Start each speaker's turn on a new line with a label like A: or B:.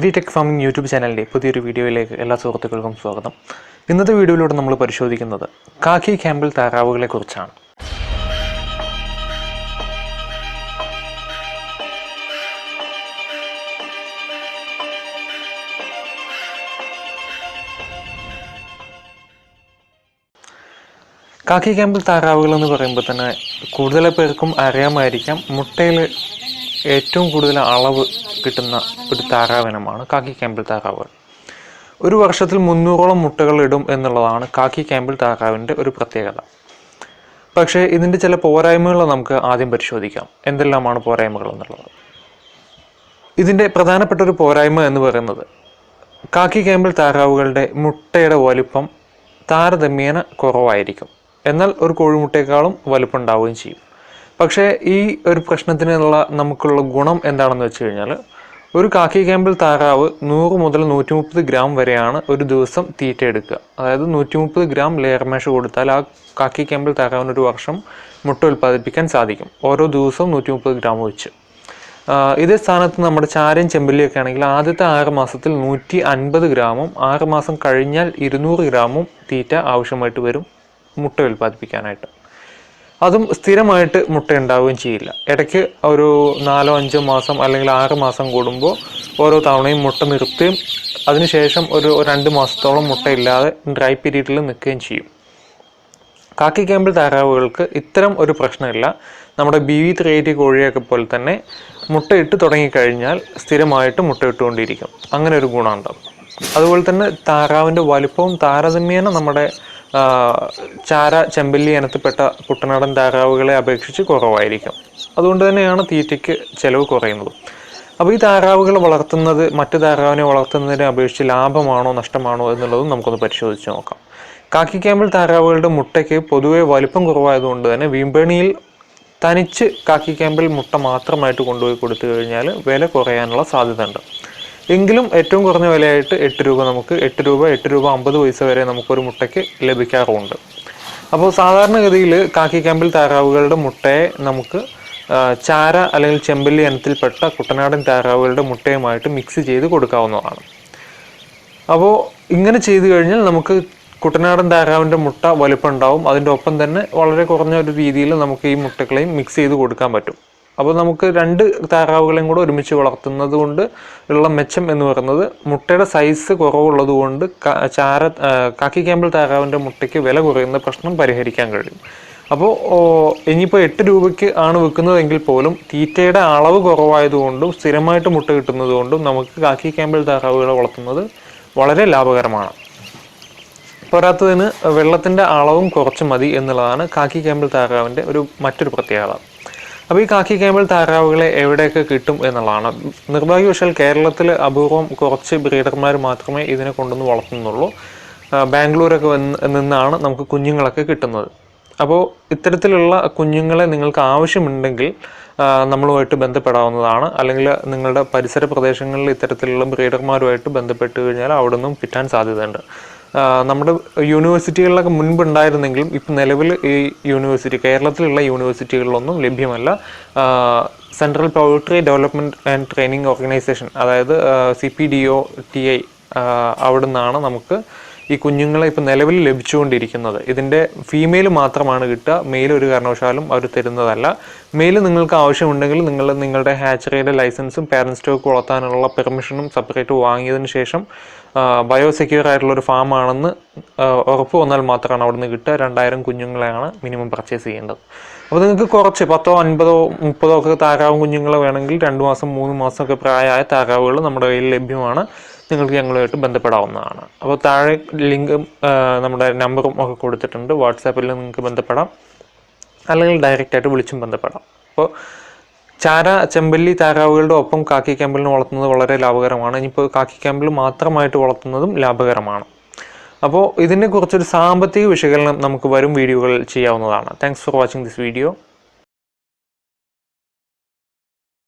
A: ഗ്രീ tech farming YouTube ചാനലിന്റെ പുതിയൊരു വീഡിയോയിലേക്ക് എല്ലാ സുഹൃത്തുക്കൾക്കും സ്വാഗതം. ഇന്നത്തെ വീഡിയോയിലൂടെ നമ്മൾ പരിശോധിക്കുന്നത് കാക്കി ക്യാമ്പിൽ താറാവുകളെ കുറിച്ചാണ്. കാക്കി ക്യാമ്പിൽ താറാവുകൾ എന്ന് പറയുമ്പോൾ തന്നെ കൂടുതൽ പേർക്കും അറിയാമായിരിക്കാം മുട്ടയിൽ ഏറ്റവും കൂടുതൽ അളവ് കിട്ടുന്ന ഒരു താറാവിനമാണ് കാക്കി ക്യാമ്പിൾ താറാവുകൾ ഒരു വർഷത്തിൽ മുന്നൂറോളം മുട്ടകൾ ഇടും എന്നുള്ളതാണ് കാക്കി ക്യാമ്പിൾ താറാവിന്റെ ഒരു പ്രത്യേകത. പക്ഷേ ഇതിന്റെ ചില പോരായ്മകൾ നമുക്ക് ആദ്യം പരിശോധിക്കാം. എന്തെല്ലാമാണ് പോരായ്മകൾ എന്നുള്ളത്? ഇതിന്റെ പ്രധാനപ്പെട്ട ഒരു പോരായ്മ എന്ന് പറയുന്നത് കാക്കി ക്യാമ്പിൾ താറാവുകളുടെ മുട്ടയുടെ വലുപ്പം താരതമ്യേന കുറവായിരിക്കും. എന്നാൽ ഒരു കോഴിമുട്ടയേക്കാളും വലുപ്പം ഉണ്ടാവുകയും ചെയ്യും. പക്ഷേ ഈ ഒരു പ്രശ്നത്തിനുള്ള നമുക്കുള്ള ഗുണം എന്താണെന്ന് വെച്ച് കഴിഞ്ഞാൽ ഒരു കാക്കി ക്യാമ്പിൽ താറാവ് നൂറ് മുതൽ നൂറ്റി മുപ്പത് ഗ്രാം വരെയാണ് ഒരു ദിവസം തീറ്റ എടുക്കുക. അതായത് നൂറ്റി മുപ്പത് ഗ്രാം ലെയർ കൊടുത്താൽ ആ കാക്കി ക്യാമ്പിൽ താറാവിന് ഒരു വർഷം മുട്ട ഉൽപ്പാദിപ്പിക്കാൻ സാധിക്കും. ഓരോ ദിവസവും നൂറ്റി മുപ്പത് ഗ്രാം വെച്ച്. ഇതേ സ്ഥാനത്ത് നമ്മുടെ ചാരയും ചെമ്പല്ലിയൊക്കെ ആണെങ്കിൽ ആദ്യത്തെ ആറ് മാസത്തിൽ നൂറ്റി അൻപത് ഗ്രാമും ആറ് മാസം കഴിഞ്ഞാൽ ഇരുന്നൂറ് ഗ്രാമും തീറ്റ ആവശ്യമായിട്ട് വരും മുട്ട ഉൽപ്പാദിപ്പിക്കാനായിട്ട്. അതും സ്ഥിരമായിട്ട് മുട്ട ഉണ്ടാവുകയും ചെയ്യില്ല. ഇടയ്ക്ക് ഒരു നാലോ അഞ്ചോ മാസം അല്ലെങ്കിൽ ആറ് മാസം കൂടുമ്പോൾ ഓരോ തവണയും മുട്ട നിർത്തുകയും അതിനുശേഷം ഒരു രണ്ട് മാസത്തോളം മുട്ടയില്ലാതെ ഡ്രൈ പീരീഡിൽ നിൽക്കുകയും ചെയ്യും. കാക്കി ക്യാമ്പിൾ താറാവുകൾക്ക് ഇത്തരം ഒരു പ്രശ്നമില്ല. നമ്മുടെ ബി വി ത്രീ കോഴിയൊക്കെ പോലെ തന്നെ മുട്ടയിട്ട് തുടങ്ങിക്കഴിഞ്ഞാൽ സ്ഥിരമായിട്ട് മുട്ടയിട്ടുകൊണ്ടിരിക്കും അങ്ങനെ ഒരു ഗുണമുണ്ടാവും അതുപോലെ തന്നെ താറാവിന്റെ വലുപ്പവും താരതമ്യേന നമ്മുടെ ചാര ചെമ്പല്ലി ഇനത്തിൽപ്പെട്ട കുട്ടനാടൻ താറാവുകളെ അപേക്ഷിച്ച് കുറവായിരിക്കും. അതുകൊണ്ട് തന്നെയാണ് തീറ്റയ്ക്ക് ചിലവ് കുറയുന്നത്. അപ്പോൾ ഈ താറാവുകൾ വളർത്തുന്നത് മറ്റു താറാവിനെ വളർത്തുന്നതിനെ അപേക്ഷിച്ച് ലാഭമാണോ നഷ്ടമാണോ എന്നുള്ളതും നമുക്കൊന്ന് പരിശോധിച്ച് നോക്കാം. കാക്കി ക്യാമ്പിൾ താറാവുകളുടെ മുട്ടയ്ക്ക് പൊതുവെ വലിപ്പം കുറവായതുകൊണ്ട് തന്നെ വിപണിയിൽ തനിച്ച് കാക്കി ക്യാമ്പിൾ മുട്ട മാത്രമായിട്ട് കൊണ്ടുപോയി കൊടുത്തു കഴിഞ്ഞാൽ വില കുറയാനുള്ള സാധ്യത ഉണ്ട് എങ്കിലും ഏറ്റവും കുറഞ്ഞ വിലയായിട്ട് എട്ട് രൂപ നമുക്ക് എട്ട് രൂപ എട്ട് രൂപ അമ്പത് പൈസ വരെ നമുക്കൊരു മുട്ടയ്ക്ക് ലഭിക്കാറുമുണ്ട് അപ്പോൾ സാധാരണഗതിയിൽ കാക്കി ക്യാമ്പിൽ താറാവുകളുടെ മുട്ടയെ നമുക്ക് ചാര അല്ലെങ്കിൽ ചെമ്പല്ലി ഇനത്തിൽപ്പെട്ട കുട്ടനാടൻ താറാവുകളുടെ മുട്ടയുമായിട്ട് മിക്സ് ചെയ്ത് കൊടുക്കാവുന്നതാണ്. അപ്പോൾ ഇങ്ങനെ ചെയ്തു കഴിഞ്ഞാൽ നമുക്ക് കുട്ടനാടൻ താറാവിന്റെ മുട്ട വലുപ്പം ഉണ്ടാവും അതിന്റെ ഒപ്പം തന്നെ വളരെ കുറഞ്ഞ ഒരു രീതിയിൽ നമുക്ക് ഈ മുട്ടകളെയും മിക്സ് ചെയ്ത് കൊടുക്കാൻ പറ്റും. അപ്പോൾ നമുക്ക് രണ്ട് താറാവുകളെയും കൂടെ ഒരുമിച്ച് വളർത്തുന്നത് കൊണ്ട് ഉള്ള മെച്ചം എന്ന് പറയുന്നത് മുട്ടയുടെ സൈസ് കുറവുള്ളത് കൊണ്ട് ചാര കാക്കി ക്യാമ്പിൾ താറാവിന്റെ മുട്ടയ്ക്ക് വില കുറയുന്ന പ്രശ്നം പരിഹരിക്കാൻ കഴിയും. അപ്പോൾ ഇനിയിപ്പോൾ എട്ട് രൂപയ്ക്ക് ആണ് വിൽക്കുന്നതെങ്കിൽ പോലും തീറ്റയുടെ അളവ് കുറവായതുകൊണ്ടും സ്ഥിരമായിട്ട് മുട്ട കിട്ടുന്നതുകൊണ്ടും നമുക്ക് കാക്കി ക്യാമ്പിൾ താറാവുകളെ വളർത്തുന്നത് വളരെ ലാഭകരമാണ്. പോരാത്തതിന് വെള്ളത്തിന്റെ അളവും കുറച്ച് മതി എന്നുള്ളതാണ് കാക്കി ക്യാമ്പിൾ താറാവിന്റെ ഒരു മറ്റൊരു പ്രത്യേകത. അപ്പോൾ ഈ കാക്കി ക്യാമ്പിൾ താറാവുകളെ എവിടെയൊക്കെ കിട്ടും എന്നുള്ളതാണ്. നിർഭാഗ്യവശാൽ കേരളത്തിൽ അപൂർവം കുറച്ച് ബ്രീഡർമാർ മാത്രമേ ഇതിനെ കൊണ്ടുവന്ന് വളർത്തുന്നുള്ളൂ. ബാംഗ്ലൂരൊക്കെ വന്ന് നിന്നാണ് നമുക്ക് കുഞ്ഞുങ്ങളൊക്കെ കിട്ടുന്നത്. അപ്പോൾ ഇത്തരത്തിലുള്ള കുഞ്ഞുങ്ങളെ നിങ്ങൾക്ക് ആവശ്യമുണ്ടെങ്കിൽ നമ്മളുമായിട്ട് ബന്ധപ്പെടാവുന്നതാണ്. അല്ലെങ്കിൽ നിങ്ങളുടെ പരിസര പ്രദേശങ്ങളിൽ ഇത്തരത്തിലുള്ള ബ്രീഡർമാരുമായിട്ട് ബന്ധപ്പെട്ട് കഴിഞ്ഞാൽ അവിടെ നിന്നും കിട്ടാൻ സാധ്യതയുണ്ട്. നമ്മുടെ യൂണിവേഴ്സിറ്റികളിലൊക്കെ മുൻപുണ്ടായിരുന്നെങ്കിലും ഇപ്പം നിലവിൽ ഈ യൂണിവേഴ്സിറ്റി കേരളത്തിലുള്ള യൂണിവേഴ്സിറ്റികളിലൊന്നും ലഭ്യമല്ല. Central poultry development and training organisation അതായത് C P D O T I അവിടെ നിന്നാണ് നമുക്ക് ഈ കുഞ്ഞുങ്ങളെ ഇപ്പം നിലവിൽ ലഭിച്ചുകൊണ്ടിരിക്കുന്നത്. ഇതിന്റെ ഫീമെയിൽ മാത്രമാണ് കിട്ടുക മെയിൽ ഒരു കാരണവശാലും അവർ തരുന്നതല്ല. മെയിൽ നിങ്ങൾക്ക് ആവശ്യമുണ്ടെങ്കിൽ നിങ്ങൾ നിങ്ങളുടെ ഹാച്ചറിയുടെ ലൈസൻസും പാരൻസ് സ്റ്റോക്ക് വളർത്താനുള്ള പെർമിഷനും സെപ്പറേറ്റ് വാങ്ങിയതിന് ശേഷം ബയോ സെക്യൂർ ആയിട്ടുള്ള ഒരു ഫാം ആണെന്ന് ഉറപ്പ് വന്നാൽ മാത്രമാണ് അവിടുന്ന് കിട്ടുക. രണ്ടായിരം കുഞ്ഞുങ്ങളെയാണ് മിനിമം പർച്ചേസ് ചെയ്യേണ്ടത്. അപ്പോൾ നിങ്ങൾക്ക് കുറച്ച് പത്തോ അൻപതോ മുപ്പതോ ഒക്കെ താറാവും കുഞ്ഞുങ്ങളെ വേണമെങ്കിൽ രണ്ട് മാസം മൂന്ന് മാസം ഒക്കെ പ്രായമായ താറാവുകൾ നമ്മുടെ കയ്യിൽ ലഭ്യമാണ്. നിങ്ങൾക്ക് ഞങ്ങളുമായിട്ട് ബന്ധപ്പെടാവുന്നതാണ്. അപ്പോൾ താഴെ ലിങ്കും നമ്മുടെ നമ്പറും ഒക്കെ കൊടുത്തിട്ടുണ്ട്. വാട്സാപ്പിൽ നിങ്ങൾക്ക് ബന്ധപ്പെടാം. അല്ലെങ്കിൽ ഡയറക്റ്റായിട്ട് വിളിച്ചും ബന്ധപ്പെടാം. അപ്പോൾ ചാര ചെമ്പല്ലി താറാവുകളുടെ ഒപ്പം കാക്കി ക്യാമ്പലിന് വളർത്തുന്നത് വളരെ ലാഭകരമാണ്. ഇനിയിപ്പോൾ കാക്കി ക്യാമ്പിൾ മാത്രമായിട്ട് വളർത്തുന്നതും ലാഭകരമാണ്. അപ്പോൾ ഇതിനെക്കുറിച്ചൊരു സാമ്പത്തിക വിശകലനം നമുക്ക് വരും വീഡിയോകളിൽ ചെയ്യാവുന്നതാണ്. Thanks for watching this video